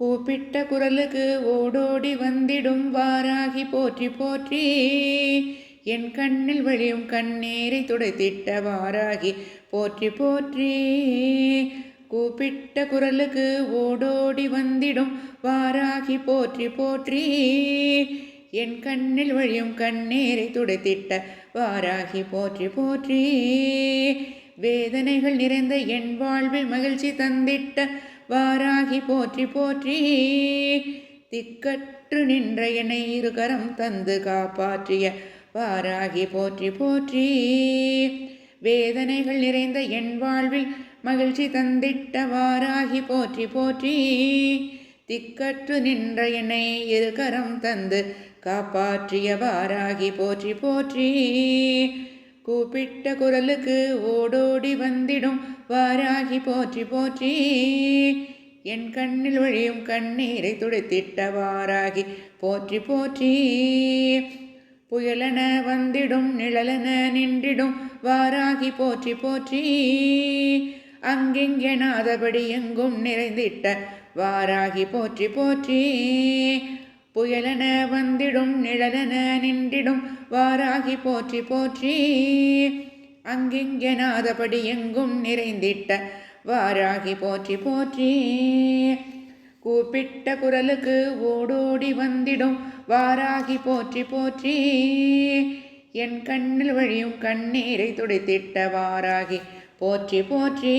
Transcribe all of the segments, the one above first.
கூப்பிட்ட குரலுக்கு ஓடோடி வந்திடும் வாராகி போற்றி போற்றி. என் கண்ணில் வழியும் கண்ணீரை துடைத்திட்ட வாராகி போற்றி போற்றி. கூப்பிட்ட குரலுக்கு ஓடோடி வந்திடும் வாராகி போற்றி போற்றி. என் கண்ணில் வழியும் கண்ணீரை துடைத்திட்ட வாராகி போற்றி போற்றி. வேதனைகள் நிறைந்த என் வாழ்வில் மகிழ்ச்சி தந்திட்ட வாராகி போற்றி போற்றி. திக்கற்று நின்ற என்னை இருகரம் தந்து காப்பாற்றிய வாராகி போற்றி போற்றி. வேதனைகள் நிறைந்த என் வாழ்வில் மகிழ்ச்சி தந்திட்ட வாராகி போற்றி போற்றி. திக்கற்று நின்ற என்னை இருகரம் தந்து காப்பாற்றிய வாராகி போற்றி போற்றி. கூப்பிட்ட குரலுக்கு ஓடோடி வந்திடும். வாராகி போற்றி போற்றி. என் கண்ணில் ஒழியும் கண்ணீரை துடைத்திட்ட வாராகி. போற்றி போற்றி. புயலென வந்திடும் நிழலென நின்றிடும். வாராகி போற்றி போற்றி. அங்கெங்கெனாதபடி எங்கும் நிறைந்திட்ட. வாராகி போற்றி போற்றி. புயலென வந்திடும் நிழலென நின்றிடும் வாராகி போற்றி போற்றி. அங்கிங்கெனாதபடி எங்கும் நிறைந்திட்ட வாராகி போற்றி போற்றி. கூப்பிட்ட குரலுக்கு ஓடோடி வந்திடும் வாராகி போற்றி போற்றி. என் கண்ணில் வழியும் கண்ணீரை துடைத்திட்ட வாராகி போற்றி போற்றி.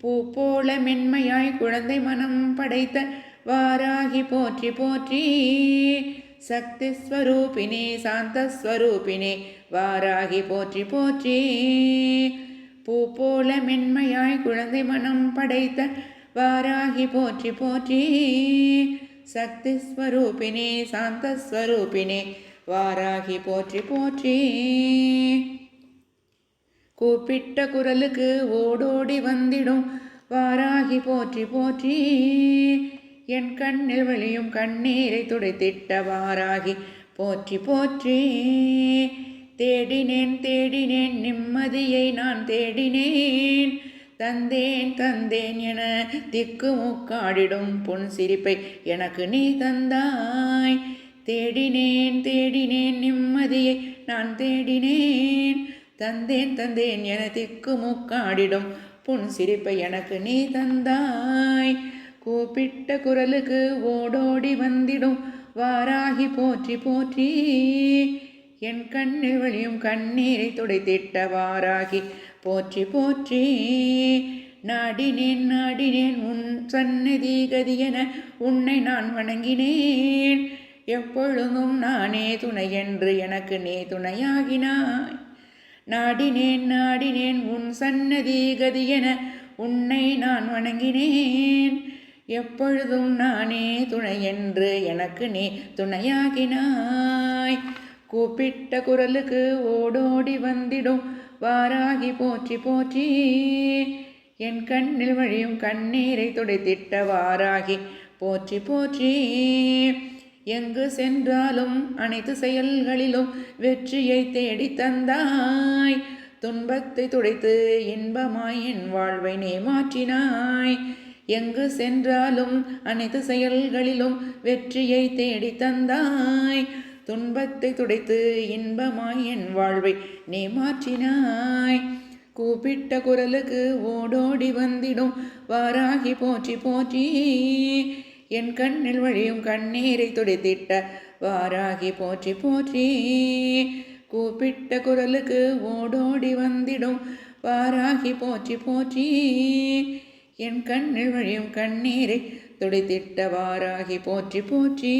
பூ போல மென்மையாய் குழந்தை மனம் படைத்த வாராகி போற்றி போற்றி. சக்தி ஸ்வரூபினே சாந்தஸ்வரூபினே வாராகி போற்றி போற்றி. பூ போல மென்மையாய் குழந்தை மனம் படைத்த வாராகி போற்றி போற்றி. சக்தி ஸ்வரூபினே சாந்தஸ்வரூபினே வாராகி போற்றி போற்றி. கூப்பிட்ட குரலுக்கு ஓடோடி வந்திடும். வாராகி போற்றி போற்றி. என் கண்ணில் வழியும் கண்ணீரை துடைத்திட்டவாறாகி போற்றி போற்றி தேடினேன் தேடினேன் நிம்மதியை நான் தேடினேன். தந்தேன் தந்தேன் என திக்கு முக்காடிடும் புன் சிரிப்பை எனக்கு நீ தந்தாய். தேடினேன் தேடினேன் நிம்மதியை நான் தேடினேன். தந்தேன் தந்தேன் என திக்கு முக்காடிடும் புன் சிரிப்பை எனக்கு நீ தந்தாய். கூப்பிட்ட குரலுக்கு ஓடோடி வந்திடும். வாராகி போற்றி போற்றி. என் கண்ணில் வழியும் கண்ணீரை துடைத்திட்ட வாராகி. போற்றி போற்றி. நாடினேன் நாடினேன் உன் சன்னதி கதியென உன்னை நான் வணங்கினேன். எப்பொழுதும் நானே துணை என்று எனக்கு நீ துணையாகினாய். நாடினேன் நாடினேன் உன் சன்னதி கதியென உன்னை நான் வணங்கினேன். எப்பொழுதும் நானே துணை என்று எனக்கு நீ துணையாகினாய். கூப்பிட்ட குரலுக்கு ஓடோடி வந்திடும். வாராகி போற்றி போற்றி. என் கண்ணில் வழியும் கண்ணீரை துடைத்திட்ட வாராகி. போற்றி போற்றி. எங்கு சென்றாலும் அனைத்து செயல்களிலும் வெற்றியை தேடி தந்தாய். துன்பத்தை துடைத்து இன்பமாய் என் வாழ்வை நீ மாற்றினாய். எங்கு சென்றாலும் அனைத்து செயல்களிலும் வெற்றியை தேடி தந்தாய். துன்பத்தை துடைத்து இன்பமாய் என் வாழ்வை நீ மாற்றினாய். கூப்பிட்ட குரலுக்கு ஓடோடி வந்திடும் வாராகி போற்றி போற்றி. என் கண்ணில் வழியும் கண்ணீரை துடைத்திட்ட வாராகி போற்றி போற்றி. கூப்பிட்ட குரலுக்கு ஓடோடி வந்திடும் வாராகி போற்றி போற்றி. என் கண்ணில் வழியும் கண்ணீரை துடைத்திட்ட வாராகி போற்றி போற்றி.